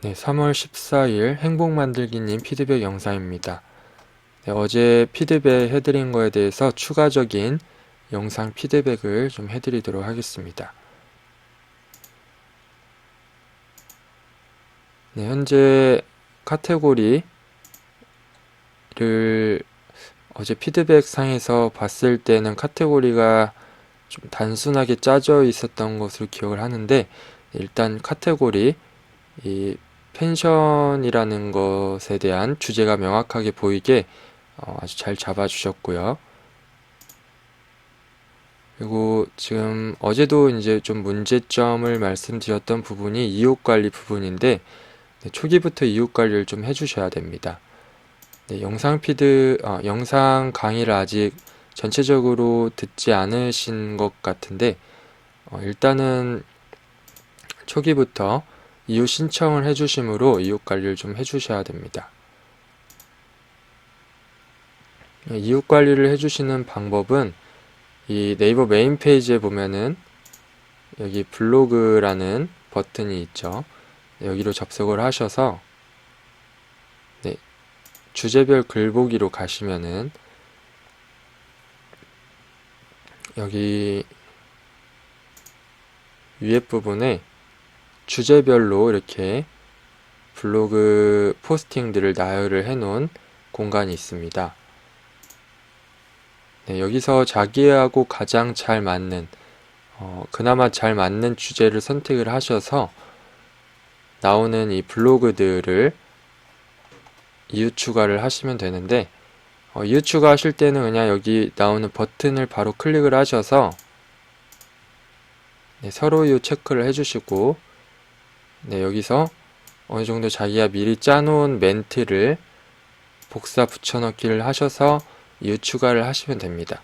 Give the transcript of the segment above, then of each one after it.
네, 3월 14일 행복 만들기님 피드백 영상입니다. 네, 어제 피드백 해드린 거에 대해서 추가적인 영상 피드백을 좀 해드리도록 하겠습니다. 네, 현재 카테고리를 어제 피드백 상에서 봤을 때는 카테고리가 좀 단순하게 짜져 있었던 것으로 기억을 하는데 일단 카테고리 이 펜션이라는 것에 대한 주제가 명확하게 보이게 어, 아주 잘 잡아주셨고요. 그리고 지금 어제도 이제 좀 문제점을 말씀드렸던 부분이 이웃 관리 부분인데 네, 초기부터 이웃 관리를 좀 해주셔야 됩니다. 네, 영상 피드, 어, 영상 강의를 아직 전체적으로 듣지 않으신 것 같은데 어, 일단은 초기부터 이웃 신청을 해주심으로 이웃 관리를 좀 해주셔야 됩니다. 네, 이웃 관리를 해주시는 방법은 이 네이버 메인 페이지에 보면은 여기 블로그라는 버튼이 있죠. 네, 여기로 접속을 하셔서 네, 주제별 글보기로 가시면은 여기 위에 부분에 주제별로 이렇게 블로그 포스팅들을 나열을 해 놓은 공간이 있습니다. 네, 여기서 자기하고 가장 잘 맞는, 어, 그나마 잘 맞는 주제를 선택을 하셔서 나오는 이 블로그들을 이웃 추가를 하시면 되는데, 어, 이웃 추가하실 때는 그냥 여기 나오는 버튼을 바로 클릭을 하셔서 네, 서로 이웃 체크를 해주시고 네, 여기서 어느 정도 자기가 미리 짜놓은 멘트를 복사 붙여넣기를 하셔서 이웃 추가를 하시면 됩니다.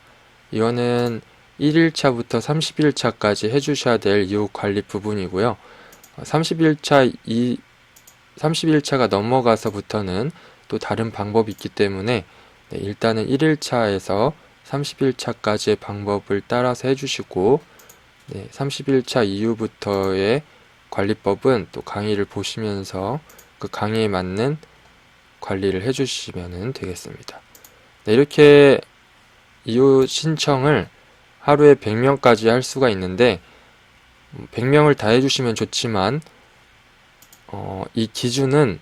이거는 1일차부터 30일차까지 해주셔야 될 이웃 관리 부분이고요. 30일차 이 30일차가 넘어가서부터는 또 다른 방법이 있기 때문에 네, 일단은 1일차에서 30일차까지의 방법을 따라서 해주시고 네, 30일차 이후부터의 관리법은 또 강의를 보시면서 그 강의에 맞는 관리를 해주시면 되겠습니다. 네, 이렇게 이웃 신청을 하루에 100명까지 할 수가 있는데 100명을 다 해주시면 좋지만 어, 이 기준은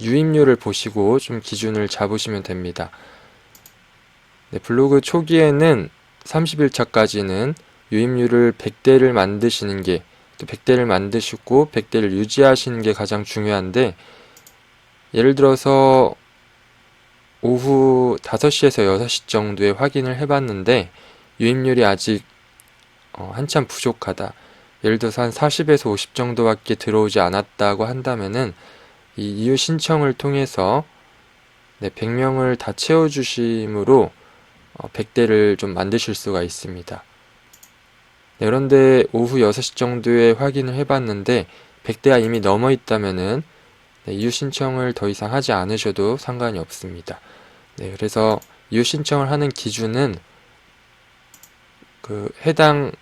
유입률을 보시고 좀 기준을 잡으시면 됩니다. 네, 블로그 초기에는 30일차까지는 유입률을 100대를 만드시는 게 또 100대를 만드시고 100대를 유지하시는 게 가장 중요한데 예를 들어서 오후 5시에서 6시 정도에 확인을 해봤는데 유입률이 아직 어, 한참 부족하다. 예를 들어서 한 40에서 50 정도밖에 들어오지 않았다고 한다면은 이 이유 신청을 통해서 네, 100명을 다 채워주심으로 어, 100대를 좀 만드실 수가 있습니다. 네, 그런데 오후 6시 정도에 확인을 해봤는데 100대가 이미 넘어 있다면은 네, 이유 신청을 더 이상 하지 않으셔도 상관이 없습니다. 네, 그래서 이유 신청을 하는 기준은 그 해당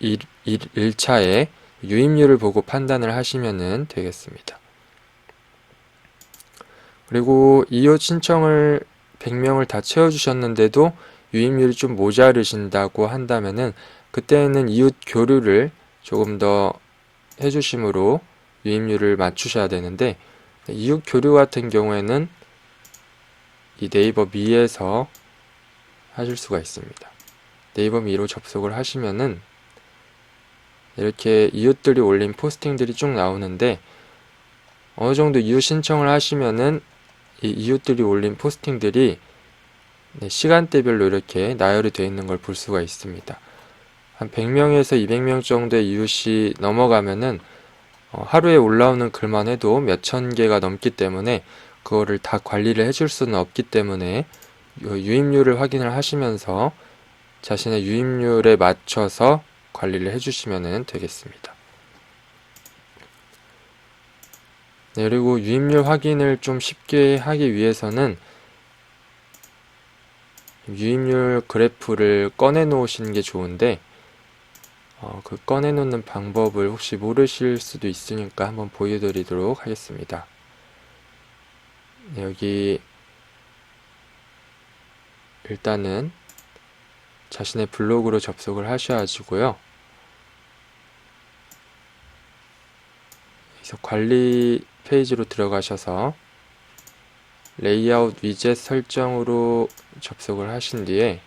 일, 일, 1차에 유입률을 보고 판단을 하시면 되겠습니다. 그리고 이웃 신청을 100명을 다 채워주셨는데도 유입률이 좀 모자르신다고 한다면은 그때는 이웃 교류를 조금 더 해주심으로 유입률을 맞추셔야 되는데 이웃 교류 같은 경우에는 이 네이버 미에서 하실 수가 있습니다. 네이버 미로 접속을 하시면은 이렇게 이웃들이 올린 포스팅들이 쭉 나오는데 어느 정도 이웃 신청을 하시면은 이 이웃들이 올린 포스팅들이 네, 시간대별로 이렇게 나열이 되어 있는 걸 볼 수가 있습니다. 한 100명에서 200명 정도의 이웃이 넘어가면은 어, 하루에 올라오는 글만 해도 몇 천 개가 넘기 때문에 그거를 다 관리를 해줄 수는 없기 때문에 유입률을 확인을 하시면서 자신의 유입률에 맞춰서 관리를 해주시면 되겠습니다. 네, 그리고 유입률 확인을 좀 쉽게 하기 위해서는 유입률 그래프를 꺼내 놓으시는 게 좋은데 어, 그 꺼내 놓는 방법을 혹시 모르실 수도 있으니까 한번 보여드리도록 하겠습니다. 네, 여기 일단은 자신의 블로그로 접속을 하셔가지고요. 여기서 관리 페이지로 들어가셔서 레이아웃 위젯 설정으로 접속을 하신 뒤에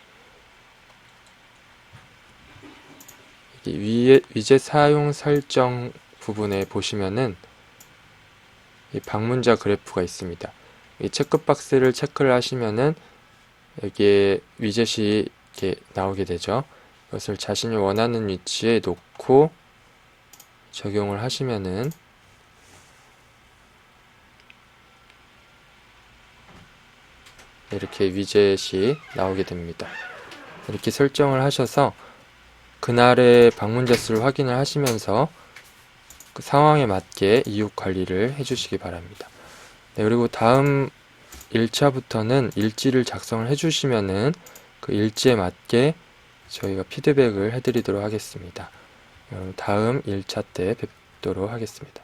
위에 위젯 사용 설정 부분에 보시면은 이 방문자 그래프가 있습니다. 이 체크박스를 체크를 하시면은 여기에 위젯이 이렇게 나오게 되죠. 이것을 자신이 원하는 위치에 놓고 적용을 하시면은 이렇게 위젯이 나오게 됩니다. 이렇게 설정을 하셔서 그날의 방문자 수를 확인을 하시면서 그 상황에 맞게 이웃 관리를 해주시기 바랍니다. 네, 그리고 다음 1차부터는 일지를 작성을 해주시면은 그 일지에 맞게 저희가 피드백을 해드리도록 하겠습니다. 다음 1차 때 뵙도록 하겠습니다.